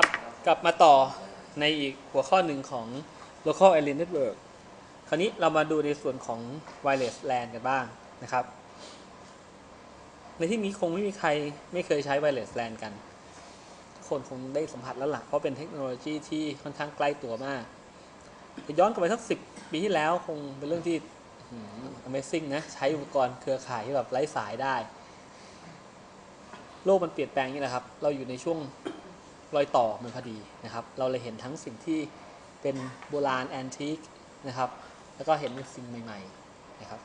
ครับกลับมาต่อในอีกหัวข้อหนึ่งของ local area network คราวนี้เรามาดูในส่วนของ wireless LAN กันบ้างนะครับ ในที่นี้คงไม่มีใครไม่เคยใช้ wireless LAN กัน คนคงได้สัมผัสแล้วล่ะเพราะเป็นเทคโนโลยีที่ค่อนข้างใกล้ตัวมากย้อนกลับไปสักสิปีที่แล้วคงเป็นเรื่องที่ Amazing นะ ใช้อุปกรณ์เครือข่ายที่แบบไร้สายได้ โลกมันเปลี่ยนแปลงนี่แหละครับ เราอยู่ในช่วง รอยต่อมันพอดีนะครับ เราเลยเห็นทั้งสิ่งที่เป็นโบราณแอนทิกนะครับ แล้วก็เห็นสิ่งใหม่ๆนะครับ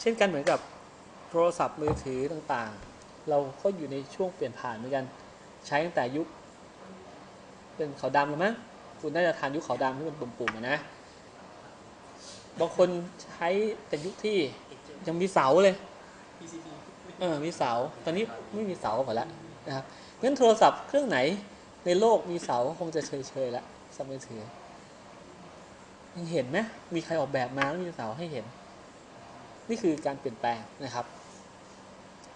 เช่นกันเหมือนกับโทรศัพท์มือถือต่างๆ เราก็อยู่ในช่วงเปลี่ยนผ่านเหมือนกัน ใช้ตั้งแต่ยุค เป็นขาวดำแล้วมั้งคุณน่าจะทานยุคขาวดำที่เป็นปุ่มๆนะบางคนใช้แต่ยุคที่ยังมีเสาเลย เออ มีเสา ตอนนี้ไม่มีเสาหมดแล้ว นะครับงั้นโทรศัพท์เครื่องไหนในโลกมีเสาคงจะเฉยๆแล้วสมัยถือยังเห็นไหมมีใครออกแบบมาแล้วมีเสาให้เห็น นี่คือการเปลี่ยนแปลงนะครับ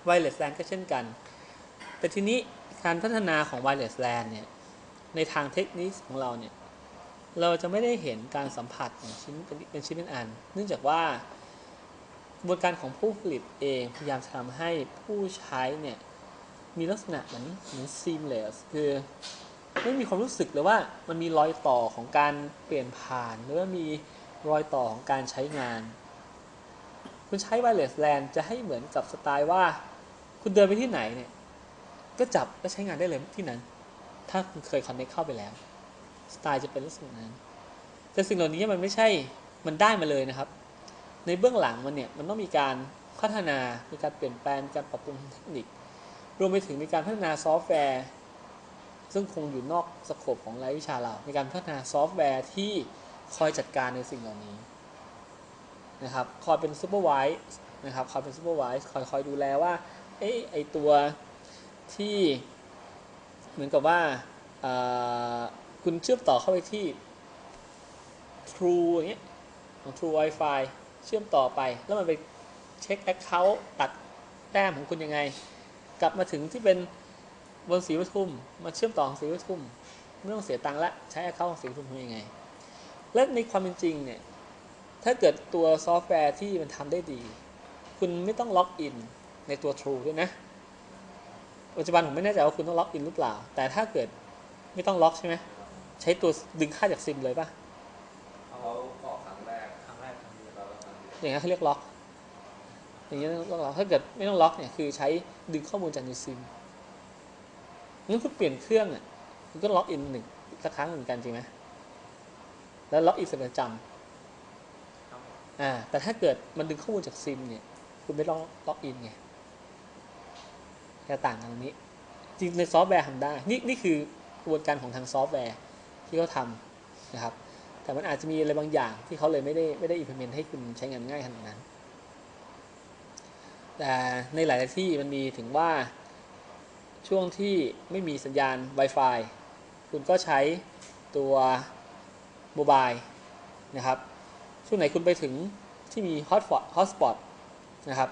Wireless LAN ก็เช่นกัน แต่ทีนี้การพัฒนาของ Wireless LAN เนี่ยในทางเทคนิคของเราเนี่ยเราจะไม่ได้เห็นการสัมผัสอย่างชิ้นเป็นชิ้นเป็นอัน เนื่องจากว่ากระบวนการของผู้ผลิตเองพยายามทำให้ผู้ใช้เนี่ย มีลักษณะเหมือนเหมือน seamless คือไม่มีความรู้สึกเลยว่ามันมีรอยต่อของการเปลี่ยนผ่าน หรือว่ามีรอยต่อของการใช้งาน คุณใช้ wireless LAN จะให้เหมือนกับสไตล์ว่า คุณเดินไปที่ไหนเนี่ย ก็จับและใช้งานได้เลยที่นั้น ถ้าคุณเคย connect เข้าไปแล้ว สไตล์จะเป็นลักษณะนั้น แต่สิ่งเหล่านี้มันไม่ใช่ มันได้มาเลยนะครับ ในเบื้องหลังมันเนี่ย มันต้องมีการพัฒนา มีการเปลี่ยนแปลง การปรับปรุงเทคนิค รวมไปถึงมีการพัฒนาซอฟต์แวร์ ซึ่งคงอยู่นอกสโคปของรายวิชาเรามีการพัฒนาซอฟต์แวร์ที่คอยจัดการในสิ่งเหล่านี้นะครับคอยเป็นซูเปอร์ไวส์นะครับคอยเป็นซูเปอร์ไวส์คอยคอยดูแลว่าเอ๊ะไอตัวที่เหมือนกับว่าอ่าคุณเชื่อมต่อเข้าไปที่ True อย่างเงี้ยของ True Wi-Fi เชื่อมต่อไป แล้วมันไปเช็ค Account ตัดแต้มของคุณยังไง กลับมาถึงที่เป็นบนสีปทุมมาเชื่อมต่อของสีปทุมไม่ต้องเสียตังค์ละใช้ Account ของสีปทุมทำยังไง และในความเป็นจริงเนี่ยถ้าเกิดตัวซอฟต์แวร์ที่มันทำได้ดี คุณไม่ต้องล็อกอินในตัว True ด้วยนะปัจจุบันผมไม่แน่ใจว่าคุณต้องล็อกอินหรือเปล่า แต่ถ้าเกิดไม่ต้องล็อกใช่ไหมใช้ตัวดึงค่าจากซิมเลยป่ะเขาออกครั้งแรกครั้งแรกครั้งเดียวแล้วก็ครั้งเดียวอย่างนี้นเขาเรียกล็อก อย่างนี้ต้องล็อกถ้าเกิดไม่ต้องล็อกเนี่ยคือใช้ดึงข้อมูลจากในซิมงั้นคุณเปลี่ยนเครื่องอะคุณก็ล็อกอินหนึ่งสักครั้งเหมือนกันจริงไหมแล้วล็อกอินเป็นประจครับำอ่า แต่ถ้าเกิดมันดึงข้อมูลจากซิมเนี่ย คุณไม่ต้องล็อกอินไงจะต่างกันตรงนี้ จริงในซอฟต์แวร์ทำได้ นี่นี่คือกระบวนการของทางซอฟต์แวร์ที่เขาทำนะครับ แต่มันอาจจะมีอะไรบางอย่างที่เขาเลยไม่ได้ไม่ได้ implement ให้คุณใช้งานง่ายขนาดนั้น แต่ในหลายที่มันมีถึงว่าช่วงที่ไม่มีสัญญาณ Wi-Fi คุณก็ใช้ตัวโมบายนะครับช่วงไหนคุณไปถึงที่มี hotspot hotspot นะครับ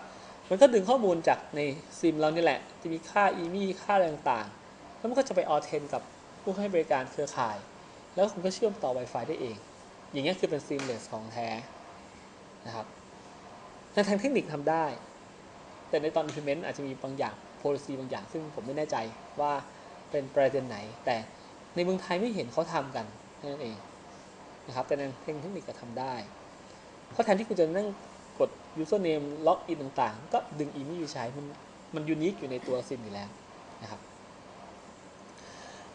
มันก็ดึงข้อมูลจากในซิมเรานี่แหละ จะมีค่า EMI ค่าอะไรต่างๆ แล้วมันก็จะไปออเทนกับผู้ให้บริการเครือข่าย แล้วคุณก็เชื่อมต่อ Wi-Fi ได้เอง อย่างนี้คือเป็น seamless ของแท้นะครับในทางเทคนิคทำได้ แต่ในตอน implement อาจจะมีบางอย่าง policy บางอย่าง ซึ่งผมไม่แน่ใจว่าเป็นประเด็นไหน แต่ในเมืองไทยไม่เห็นเขาทำกันนั้นเองนะครับแต่ในทางเทคนิคก็ทำได้เพราะแทนที่คุณจะนั่งกด username login ต่างๆ ก็ดึง email ใช้มันมันยูนิคอยู่ในตัวซิมอยู่แล้วนะครับ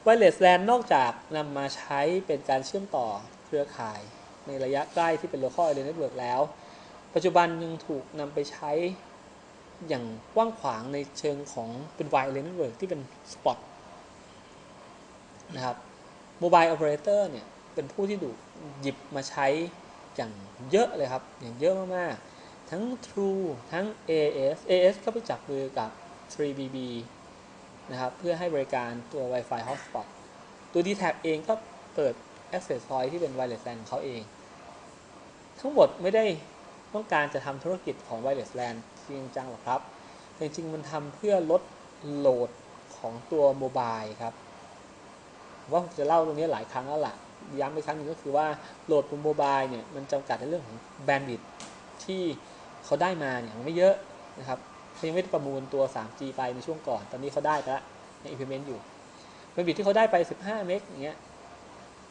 Wireless LAN นอกจากนำมาใช้เป็นการเชื่อมต่อเครือข่าย ในระยะใกล้ที่เป็น local area network แล้ว ปัจจุบันยังถูกนำไปใช้ อย่างกว้างขวางในเชิงของเป็น wide area network ที่เป็น spot นะครับ mobile operator เนี่ยเป็นผู้ที่ดูหยิบมาใช้อย่างเยอะเลยครับ อย่างเยอะมากๆ ทั้ง True ทั้ง AS AS ก็ไปจับมือกับ 3BB นะครับ เพื่อให้บริการตัว Wi-Fi hotspot ตัว d t a c เองก็เปิด access point ที่เป็น wireless LAN ของเขาเอง ทั้งหมดไม่ได้ต้องการจะทำธุรกิจของ wireless LAN จริงจังหรอกครับแต่จริงๆมันทำเพื่อลดโหลดของตัวโมบายครับว่าผมจะเล่าตรงนี้หลายครั้งแล้วล่ะย้ำอีกครั้งหนึงก็คือว่าโหลดบนโมบายเนี่ยมันจำกัดในเรื่องของแบนด์วิดต์ที่เขาได้มาเนี่ยมันไม่เยอะนะครับเขายังไม่ได้ประมูลตัว 3G ไปในช่วงก่อน ตอนนี้เขาได้ไปแล้วใน implement อยู่แบนด์วิดต์ที่เขาได้ไป 15 เมกอย่างเงี้ย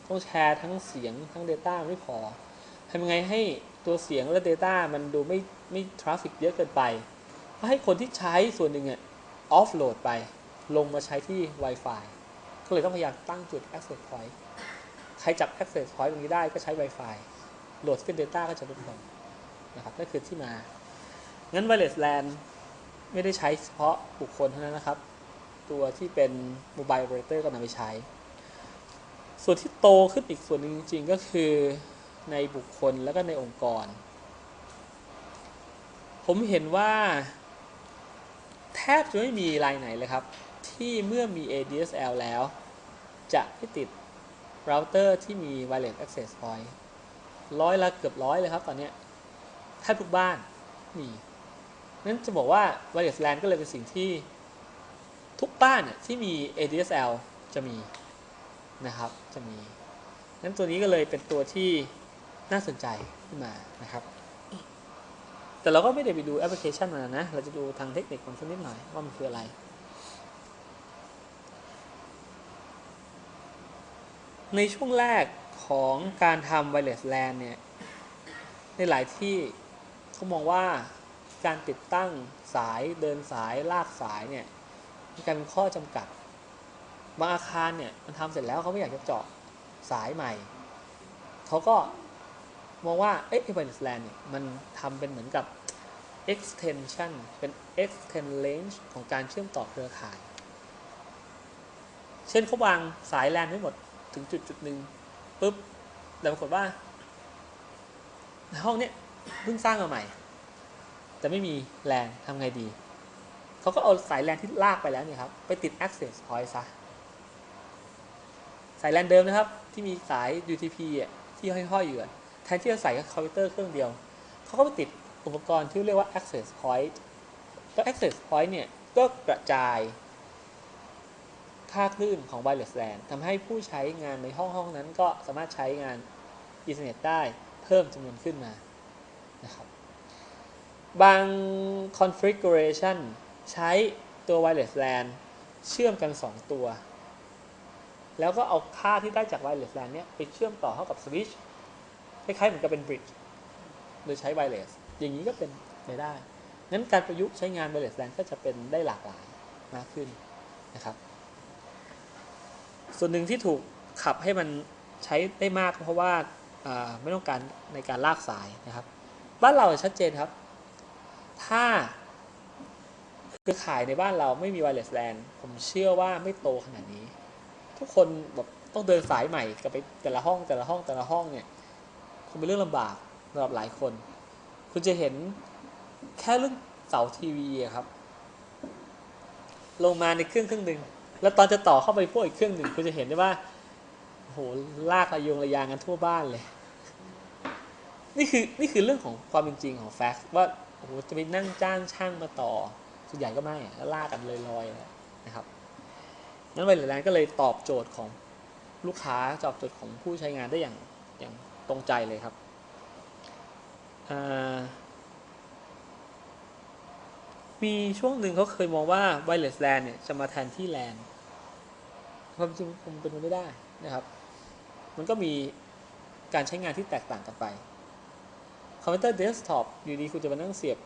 ต้องแชร์ทั้งเสียงทั้ง Data ไม่พอ ทำยังไงให้ตัวเสียงและ Data มันดูไม่ไม่ทราฟิกเยอะเกินไปก็ให้คนที่ใช้ส่วนหนึ่งอะออฟโหลดไป ลงมาใช้ที่ Wi-Fi ก็เลยต้องพยายามตั้งจุด access point ใครจับ access point ตรงนี้ได้ก็ใช้ Wi-Fi โหลดขึ้น Data ก็จะลดลงนะครับนั่นคือที่มา งั้น Wireless LAN ไม่ได้ใช้เฉพาะบุคคลเท่านั้นนะครับ ตัวที่เป็น Mobile Operator ก็นำไปใช้ ส่วนที่โตขึ้นอีกส่วนหนึ่งจริงๆก็คือ ในบุคคลแล้วก็ในองค์กร ผมเห็นว่า แทบจะไม่มีรายไหนเลยครับ ที่เมื่อมี ADSL แล้ว จะไม่ติดเราเตอร์ที่มี Wireless Access Point ร้อยละเกือบร้อยเลยครับตอนนี้แทบทุกบ้านมีนั้นจะบอกว่า Wireless LAN ก็เลยเป็นสิ่งที่ทุกบ้านน่ะที่มี ADSL จะมีนะครับ จะมี นั้นตัวนี้ก็เลยเป็นตัวที่ น่าสนใจขึ้นมานะครับ แต่เราก็ไม่ได้ไปดูแอปพลิเคชันมันนะ เราจะดูทางเทคนิคมันสักนิดหน่อยว่ามันคืออะไร ในช่วงแรกของการทำ wireless LAN เนี่ย ในหลายที่เขามองว่าการติดตั้งสายเดินสายลากสายเนี่ยมีการเป็นข้อจำกัด บางอาคารเนี่ยมันทำเสร็จแล้วเขาไม่อยากจะเจาะสายใหม่ เขาก็ มองว่าเอ๊ะ wireless LAN เนี่ยมันทำเป็นเหมือนกับ extension เป็น extend range ของการเชื่อมต่อเครือข่าย เช่นเขาวางสายแลนไว้หมดถึงจุดจุดหนึ่งปุ๊บแต่ปรากฏว่าในห้องเนี้ยเพิ่งสร้างมาใหม่ แต่ไม่มีแลนทำไงดี เขาก็เอาสายแลนที่ลากไปแล้วเนี่ยครับ ไปติด access point ซะ สายแลนเดิมนะครับ ที่มีสาย UTP อะที่ห้อยๆอยู่ แทนที่จะใส่คอมพิวเตอร์เครื่องเดียว เขาก็ไปติดอุปกรณ์ที่เรียกว่า access point แล้ว access point เนี่ยก็กระจายค่าคลื่นของ wireless LAN ทำให้ผู้ใช้งานในห้องห้องนั้นก็สามารถใช้งานอินเทอร์เน็ตได้เพิ่มจำนวนขึ้นมานะครับบาง configuration ใช้ตัว wireless LAN เชื่อมกัน 2 ตัว แล้วก็เอาค่าที่ได้จาก wireless LAN เนี่ยไปเชื่อมต่อเข้ากับ switch คล้ายๆเหมือนกับเป็น bridge โดยใช้ wireless อย่างนี้ก็เป็นไปได้งั้นการประยุกต์ใช้งาน wireless LAN ก็จะเป็นได้หลากหลายมากขึ้นนะครับ ส่วนหนึ่งที่ถูกขับให้มันใช้ได้มากเพราะว่าไม่ต้องการในการลากสายนะครับ บ้านเราชัดเจนครับ ถ้าเครือข่ายในบ้านเราไม่มี wireless LAN ผมเชื่อว่าไม่โตขนาดนี้ ทุกคนแบบต้องเดินสายใหม่กับไปแต่ละห้องแต่ละห้องแต่ละห้องเนี่ย คงเป็นเรื่องลำบากสำหรับหลายคน คุณจะเห็นแค่เรื่องเสาทีวีอะครับ ลงมาในเครื่องเครื่องหนึ่งแล้วตอนจะต่อเข้าไปพวกอีกเครื่องหนึ่งคุณจะเห็นได้ว่าโอ้โหลากระยงระยางกันทั่วบ้านเลย นี่คือนี่คือเรื่องของความเป็นจริงของแฟกต์ว่าโอ้โหจะไปนั่งจ้างช่างมาต่อ ส่วนใหญ่ก็ไม่แล้วลากกันเลยลอยนะครับนั้นไวเลสแลนก็เลยตอบโจทย์ของลูกค้าตอบโจทย์ของผู้ใช้งานได้อย่างอย่าง ตรงใจเลยครับ มีช่วงหนึ่งเขาเคยมองว่า wireless LAN เนี่ยจะมาแทนที่ LAN ความจริงคงเป็นไปไม่ได้นะครับ มันก็มีการใช้งานที่แตกต่างกันไปคอมพิวเตอร์เดสก์ท็อปอยู่ดีคุณจะมานั่งเสียบ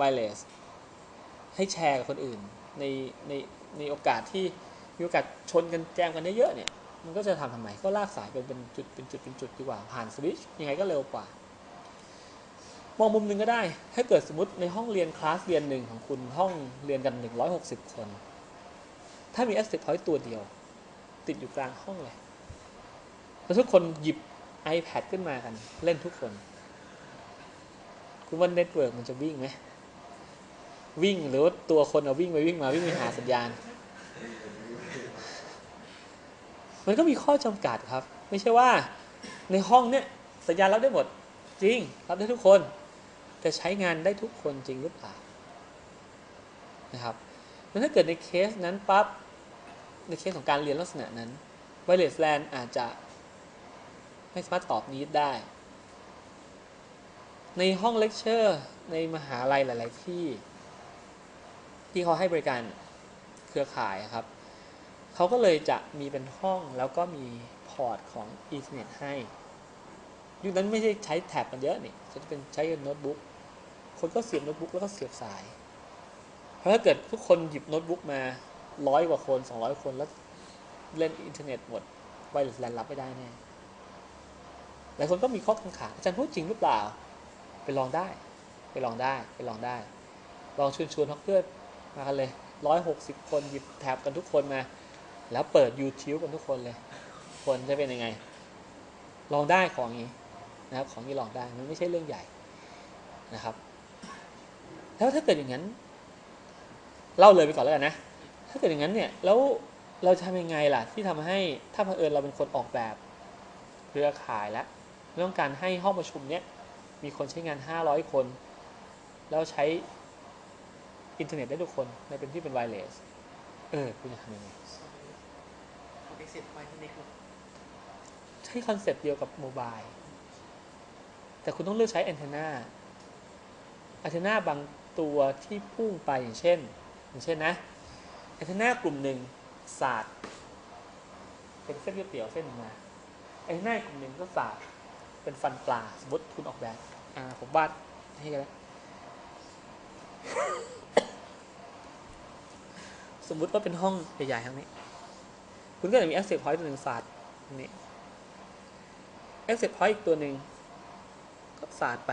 wireless ให้แชร์กับคนอื่น ในในในโอกาสที่มีโอกาสชนกันแจมกันเยอะๆเนี่ย มันก็จะทำทำไม ก็ลากสายเป็นเป็นจุดเป็นจุดเป็นจุดดีกว่า ผ่านสวิตช์ยังไงก็เร็วกว่า มองมุมหนึ่งก็ได้ ถ้าเกิดสมมติในห้องเรียนคลาสเรียนหนึ่งของคุณห้องเรียนกัน 160 คน ถ้ามี access point ตัวเดียว ติดอยู่กลางห้องเลยแล้วทุกคนหยิบ iPad ขึ้นมากัน เล่นทุกคน คุณว่าเน็ตเวิร์กมันจะวิ่งไหมวิ่งหรือว่าตัวคนเอาวิ่งไปวิ่งมาวิ่งไปหาสัญญาณ มันก็มีข้อจำกัดครับ ไม่ใช่ว่าในห้องเนี่ยสัญญาณรับได้หมดจริง รับได้ทุกคน แต่ใช้งานได้ทุกคนจริงหรือเปล่านะครับแล้วถ้าเกิดในเคสนั้นปั๊บในเคสของการเรียนลักษณะนั้น wireless LAN อาจจะไม่สามารถตอบนี้ได้ ในห้องเลคเชอร์ในมหาลัยหลาย ๆ ที่ ที่เขาให้บริการเครือข่ายครับ เขาก็เลยจะมีเป็นห้องแล้วก็มีพอร์ตของ Ethernet ให้ ยุคนั้นไม่ใช่ใช้แท็บกันเยอะนี่จะเป็นใช้โน้ตบุ๊กคนก็เสียบโน้ตบุ๊กแล้วก็เสียบสาย เพราะถ้าเกิดทุกคนหยิบโน้ตบุ๊กมาร้อยกว่าคนสองร้อยคนแล้วเล่นอินเทอร์เน็ตหมดไวเลสแลนรับไม่ได้แน่หลายคนก็มีข้อกังขาอาจารย์พูดจริงหรือเปล่า ไปลองได้ ไปลองได้ ไปลองได้ ลองชวนชวนๆเพื่อนมากันเลยร้อยหกสิบคนหยิบแท็บกันทุกคนมา แล้วเปิด YouTube กันทุกคนเลย คนจะเป็นยังไง ลองได้ของนี้นะครับ ของนี้ลองได้ มันไม่ใช่เรื่องใหญ่นะครับ แล้วถ้าเกิดอย่างนั้น เล่าเลยไปก่อนแล้วกันนะ ถ้าเกิดอย่างนั้นเนี่ย แล้วเราจะทำยังไงล่ะ ที่ทำให้ถ้าเผอิญเราเป็นคนออกแบบเครือข่ายแล้วต้องการให้ห้องประชุมเนี่ยมีคนใช้งาน 500 คน แล้วใช้อินเทอร์เน็ตได้ทุกคนในเป็นที่เป็นไวเลส เออ คุณจะทำยังไง เอาไปเสร็จไปที่นี่คือใช้คอนเซปต์เดียวกับโมบาย แต่คุณต้องเลือกใช้แอนเทนาแอนเทนาบางตัวที่พุ่งไปอย่างเช่น อย่างเช่นนะแอนเทนากลุ่มหนึ่งศาสาดเป็นเส้นเตี๋ยวเส้นหนึ่งมาแอนเทนากลุ่มหนึ่งก็ศาสาดเป็นฟันปลาสมมติคุณออกแบบอ่าผมวาดให้กันแล้วสมมุติว่าเป็นห้องใหญ่ๆทั้งนี้ คุณก็จะมี access point ตัวหนึ่งสาดตรงนี้ access point อีกตัวหนึ่งก็สาดไป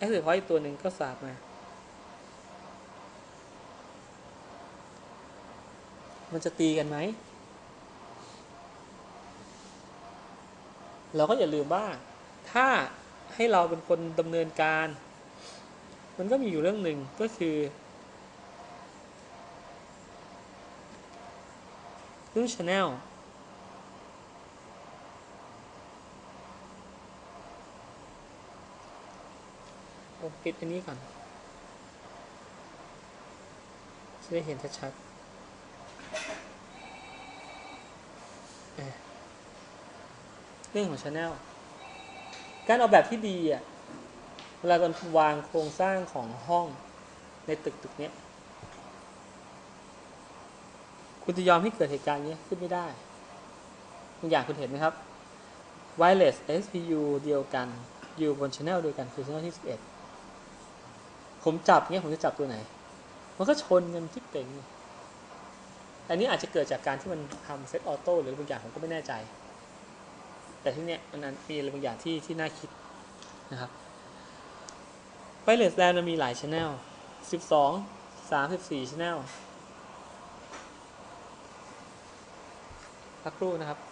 access point อีกตัวหนึ่งก็สาดมามันจะตีกันไหม เราก็อย่าลืมว่า ถ้าให้เราเป็นคนดำเนินการ มันก็มีอยู่เรื่องหนึ่งก็คือ เรื่อง Channel ผมปิดอันนี้ก่อน จะได้เห็นชัดๆเเรื่องของ Channel การออกแบบที่ดีอะ เวลาตอนวางโครงสร้างของห้องในตึกตึกเนี้ย คุณจะยอมให้เกิดเหตุการณ์นี้ขึ้นไม่ได้บางอย่างคุณเห็นไหมครับ wireless SPU เดียวกัน อยู่บน channel เดียวกันคือ channel ที่11 ผมจับเนี้ยผมจะจับตัวไหน มันก็ชนกันที่เป่งอันนี้อาจจะเกิดจากการที่มันทำเซตออโต้หรือบางอย่างผมก็ไม่แน่ใจ แต่ที่เนี้ยมันนั้นมีอะไรบางอย่างที่ที่น่าคิดนะครับ wireless LAN มันมีหลาย channel 12 34 channel สักครู่นะครับ